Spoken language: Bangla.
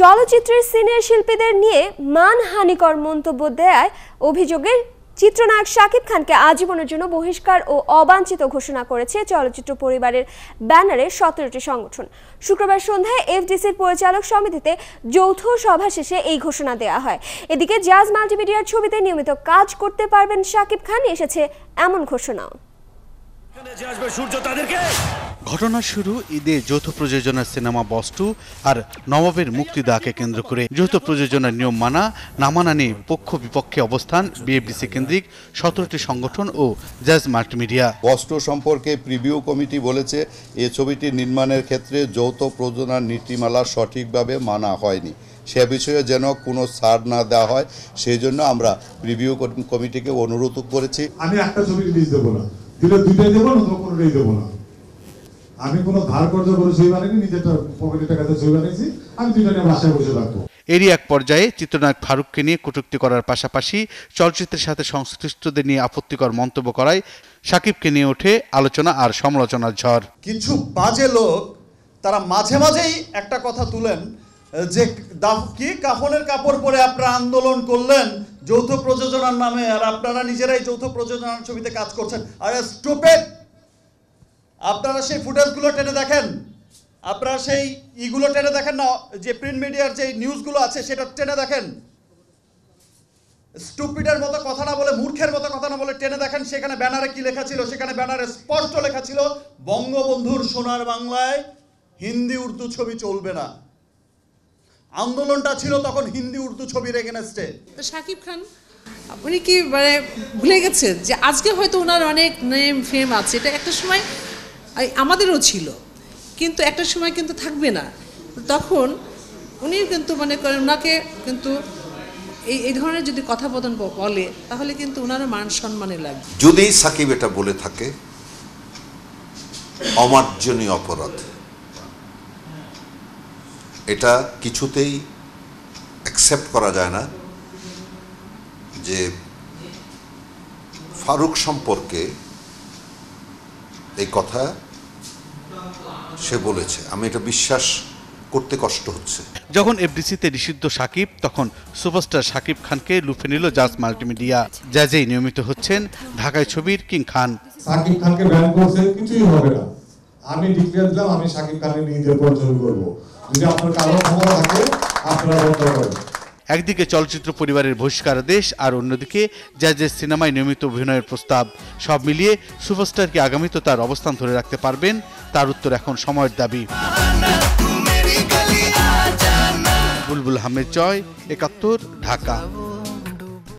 চলচ্চিত্রের সিনিয়র শিল্পীদের নিয়ে মানহানিকর মন্তব্য দেয় অভিযোগে চিত্রনায়ক শাকিব খানকে আজীবনের জন্য বহিষ্কার ও অবাঞ্ছিত ঘোষণা করেছে চলচ্চিত্র পরিবারের ব্যানারে সতেরোটি সংগঠন। শুক্রবার সন্ধ্যায় এফডিসির পরিচালক সমিতিতে যৌথ সভা শেষে এই ঘোষণা দেওয়া হয়। এদিকে জাজ মাল্টিমিডিয়ার ছবিতে নিয়মিত কাজ করতে পারবেন শাকিব খান, এসেছে এমন ঘোষণাও। সূর্য তাদেরকে? ঘটনা শুরু ঈদে যৌথ প্রযোজনার সিনেমা বস্তু আর নবাবের মুক্তি মুক্তিদাকে কেন্দ্র করে। যৌথ প্রযোজনার নিয়ম মানা না মানা নিয়ে পক্ষ বিপক্ষে অবস্থান বিএফডিসি কেন্দ্রিক সতেরোটি সংগঠন ও জাজ মাল্টিমিডিয়া বস্ত্র সম্পর্কে প্রিভিউ কমিটি বলেছে এ ছবিটি নির্মাণের ক্ষেত্রে যৌথ প্রযোজনার নীতিমালা সঠিকভাবে মানা হয়নি। সে বিষয়ে যেন কোনো ছাড় না দেওয়া হয় সেই জন্য আমরা প্রিভিউ কমিটিকে অনুরোধ করেছি। আমি একটা ছবি রিলিজ দেবো না। দিলে দুইটাই দেবো না কোনোটাই দেবো না। আমি কোনো ধার কর্জ করে ছবি বানাইনি নিজেরটা পকেটে টাকাতে ছবি বানিয়েছি আমি দুইটা নিয়ে বাসায় বসে থাকব। এরই এক পর্যায়ে চিত্রনায়ক ফারুককে নিয়ে কটূক্তি করার পাশাপাশি চলচ্চিত্রের সাথে সংশ্লিষ্টদের নিয়ে আপত্তিকর মন্তব্য করায় সাকিবকে নিয়ে ওঠে আলোচনা আর সমালোচনার ঝড়। কিছু বাজে লোক তারা মাঝে মাঝেই একটা কথা তুলেন যে দাফ- কি কাফনের কাপড় পরে আপনারা আন্দোলন করলেন যৌথ প্রযোজনার নামে আর আপনারা নিজেরাই যৌথ প্রযোজনার ছবিতে কাজ করছেন। আর স্টুপেড আপনারা সেই ফুটেজগুলো টেনে দেখেন? আপনারা সেই ইগুলো টেনে দেখেন না? যে প্রিন্ট মিডিয়ার যে নিউজগুলো আছে, সেটা টেনে দেখেন? স্টুপিডের মতো কথা না বলে, মূর্খের মতো কথা না বলে টেনে দেখেন সেখানে ব্যানারে কি লেখা ছিল? সেখানে ব্যানারে স্পষ্ট লেখা ছিল, বঙ্গবন্ধুর সোনার বাংলায় হিন্দি উর্দু ছবি চলবে না। আন্দোলনটা ছিল তখন হিন্দি উর্দু ছবির এগেনস্টে শাকিব খান উনি কি মানে ভুলে গেছে যে আজকে হয়তো ওনার অনেক নেম ফেম আছে? এটা একটা সময় আমাদেরও ছিল। কিন্তু একটা সময় কিন্তু থাকবে না। তখন উনি কিন্তু মনে করেন ওনাকে কিন্তু এই এই ধরনের যদি কথাবোধন ব- বলে, তাহলে কিন্তু ওনারও মান সম্মানে লাগবে। যদি সাকিব এটা বলে থাকে, অমার্জনীয় অপরাধ। এটা কিছুতেই অ্যাকসেপ্ট করা যায় না যে ফারুক সম্পর্কে এই কথা সে বলেছে। আমি এটা বিশ্বাস করতে কষ্ট হচ্ছে। যখন এফডিসিতে নিষিদ্ধ সাকিব তখন সুপারস্টার সাকিব খানকে লুফে নিল জাজ মাল্টিমিডিয়া। জাজেই নিয়মিত হচ্ছেন ঢাকায় ছবির কিং খান। সাকিব খানকে ব্যান করছে কিছুই হবে না। আমি ডিক্লেয়ার দিলাম আমি সাকিব খানের নিজের পরিচালনা করব। যদি আপনার কারও ক্ষমতা থাকে আপনারা বন্ধ করেন। একদিকে চলচ্চিত্র পরিবারের বহিষ্কারাদেশ আর অন্যদিকে যা যে সিনেমায় নিয়মিত অভিনয়ের প্রস্তাব। সব মিলিয়ে সুপারস্টার কি আগামীতে তার অবস্থান ধরে রাখতে পারবেন তার উত্তর এখন সময়ের দাবি। বুলবুল হামিদ জয় একাত্তর ঢাকা।